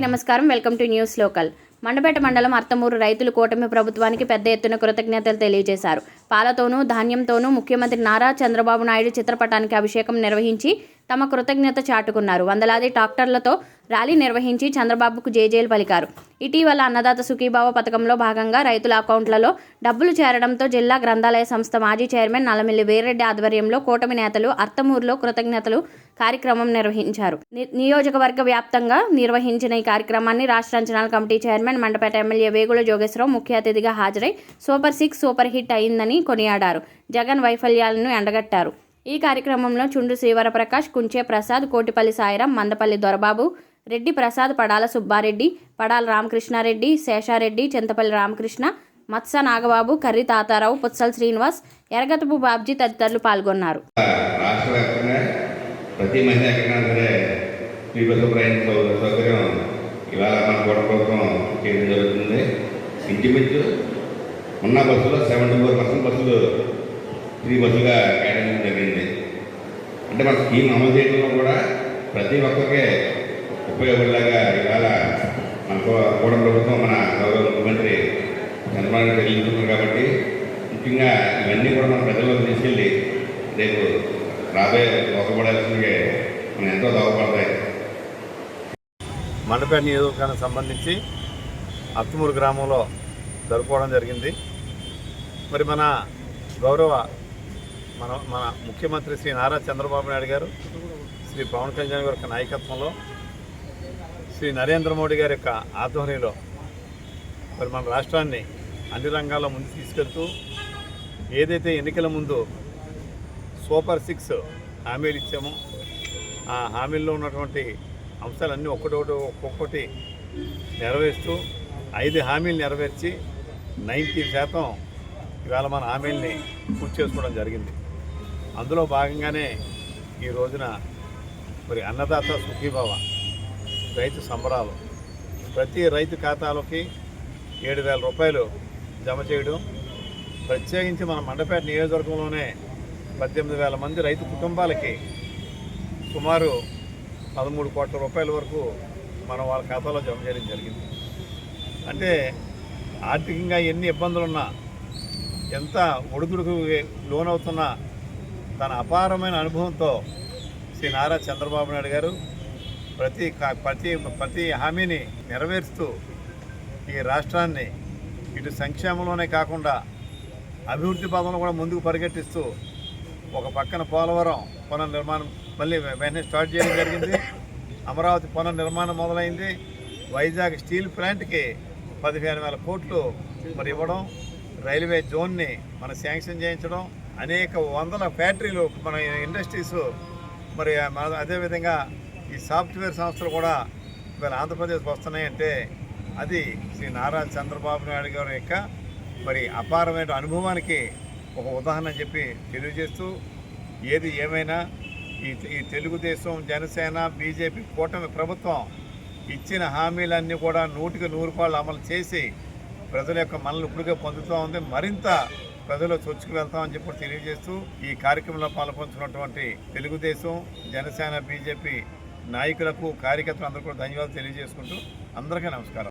నమస్కారం. Welcome to News Local. Mandapeta మండలం అర్తమూరు రైతులు కూటమి ప్రభుత్వానికి పెద్ద ఎత్తున కృతజ్ఞతలు తెలియజేశారు. పాలతోనూ ధాన్యంతోనూ ముఖ్యమంత్రి నారా చంద్రబాబు నాయుడు చిత్రపటానికి అభిషేకం నిర్వహించి తమ కృతజ్ఞత చాటుకున్నారు. వందలాది ట్రాక్టర్లతో ర్యాలీ నిర్వహించి చంద్రబాబుకు జేజేలు పలికారు. ఇటీవల అన్నదాత సుఖీభావ పథకంలో భాగంగా రైతుల అకౌంట్లలో డబ్బులు చేరడంతో జిల్లా గ్రంథాలయ సంస్థ మాజీ చైర్మన్ నల్లమిల్లి వీర్రెడ్డి ఆధ్వర్యంలో కూటమి నేతలు అర్తమూరులో కృతజ్ఞతలు కార్యక్రమం నిర్వహించారు. ని- నియోజకవర్గ వ్యాప్తంగా నిర్వహించిన ఈ కార్యక్రమాన్ని రాష్ట్ర అంచనాల committee chairman Mandapeta MLA Vegula Jogeswararao ముఖ్య అతిథిగా హాజరై సూపర్ సిక్స్ సూపర్ హిట్ అయిందని కొనియాడారు. జగన్ వైఫల్యాలను ఎండగట్టారు. ఈ కార్యక్రమంలో చుండు శ్రీవరప్రకాష్ కుంచే ప్రసాద్ కోటిపల్లి సాయిరాం మందపల్లి దొరబాబు రెడ్డి ప్రసాద్ పడాల సుబ్బారెడ్డి పడాల రామకృష్ణారెడ్డి శేషారెడ్డి చింతపల్లి రామకృష్ణ మత్స నాగబాబు కర్రి తాతారావు పుత్సల్ శ్రీనివాస్ ఎరగతపు బాబ్జీ తదితరులు పాల్గొన్నారు. ప్రతి మహిళ ఎక్కడైనా సరే ప్రయాణ సౌకర్యం ఇవాళ మన ప్రభుత్వం చేయడం జరుగుతుంది. ఇంచుమించు ఉన్న బస్సులో సెవెంటీ ఫోర్ పర్సెంట్ బస్సులు ఇది బస్సులుగా కేటాయించడం జరిగింది. అంటే మన స్కీమ్ అమలు చేయడంలో కూడా ప్రతి ఒక్కరికి ఉపయోగపడేలాగా ఇవాళ మన కూడా ప్రభుత్వం మన గౌరవ ముఖ్యమంత్రి చంద్రబాబు నాయుడు తెలియజేస్తున్నారు కాబట్టి ముఖ్యంగా ఇవన్నీ కూడా మన ప్రజల్లోకి తీసుకెళ్ళి రేపు రాబోయే దోహపడాల్సిందిగా మనం ఎంతో దోహపడతాయి మండపేట నియోజకవర్గానికి సంబంధించి అత్తమూరు గ్రామంలో జరుపుకోవడం జరిగింది. మరి మన గౌరవ మన మన ముఖ్యమంత్రి శ్రీ నారా చంద్రబాబు నాయుడు గారు శ్రీ పవన్ కళ్యాణ్ గారి యొక్క నాయకత్వంలో శ్రీ నరేంద్ర మోడీ గారి యొక్క ఆధ్వర్యంలో మరి మన రాష్ట్రాన్ని అన్ని రంగాల్లో ముందు తీసుకెళ్తూ ఏదైతే ఎన్నికల ముందు సూపర్ సిక్స్ హామీలు ఇచ్చామో ఆ హామీల్లో ఉన్నటువంటి అంశాలన్నీ ఒక్కటొకటి ఒక్కొక్కటి నెరవేరుస్తూ ఐదు హామీలు నెరవేర్చి నైంటీ శాతం ఇవాళ మన హామీల్ని పూర్తి చేసుకోవడం జరిగింది. అందులో భాగంగానే ఈ రోజున మరి అన్నదాత సుఖీభావ రైతు సంబరాలు. ప్రతి రైతు ఖాతాలోకి ఏడు వేల రూపాయలు జమ చేయడం ప్రత్యేకించి మన మండపేట నియోజకవర్గంలోనే పద్దెనిమిది వేల మంది రైతు కుటుంబాలకి సుమారు పదమూడు కోట్ల రూపాయల వరకు మనం వాళ్ళ ఖాతాలో జమ చేయడం జరిగింది. అంటే ఆర్థికంగా ఎన్ని ఇబ్బందులున్నా ఎంత ఒడిదుడుకు లోనవుతున్నా తన అపారమైన అనుభవంతో శ్రీ నారా చంద్రబాబు నాయుడు గారు ప్రతి కా- ప్రతి ప్రతి హామీని నెరవేరుస్తూ ఈ రాష్ట్రాన్ని ఇటు సంక్షేమంలోనే కాకుండా అభివృద్ధి పదంలో కూడా ముందుకు పరిగెట్టిస్తూ ఒక పక్కన పోలవరం పునర్నిర్మాణం మళ్ళీ వెంటనే స్టార్ట్ చేయడం జరిగింది. అమరావతి పునర్నిర్మాణం మొదలైంది. వైజాగ్ స్టీల్ ప్లాంట్కి పదిహేను వేల కోట్లు మరి ఇవ్వడం రైల్వే జోన్ని మనం శాంక్షన్ చేయించడం అనేక వందల ఫ్యాక్టరీలు మన ఇండస్ట్రీస్ మరి మన- అదేవిధంగా ఈ సాఫ్ట్వేర్ సంస్థలు కూడా మరి ఆంధ్రప్రదేశ్కి వస్తున్నాయంటే అది శ్రీ నారా చంద్రబాబు నాయుడు గారి యొక్క మరి అపారమైన అనుభవానికి ఒక ఉదాహరణ చెప్పి తెలియజేస్తూ ఏది ఏమైనా ఈ ఈ తెలుగుదేశం జనసేన బీజేపీ కూటమి ప్రభుత్వం ఇచ్చిన హామీలన్నీ కూడా నూటికి నూరు రూపాయలు అమలు చేసి ప్రజల యొక్క మనల్ని ఇప్పుడుగా పొందుతూ ఉంది. మరింత ప్రజలు చొచ్చుకు వెళ్తామని చెప్పి తెలియజేస్తూ ఈ కార్యక్రమంలో పాల్పంచుకున్నటువంటి తెలుగుదేశం జనసేన బీజేపీ నాయకులకు కార్యకర్తలు అందరూ కూడా ధన్యవాదాలు తెలియజేసుకుంటూ అందరికీ నమస్కారం.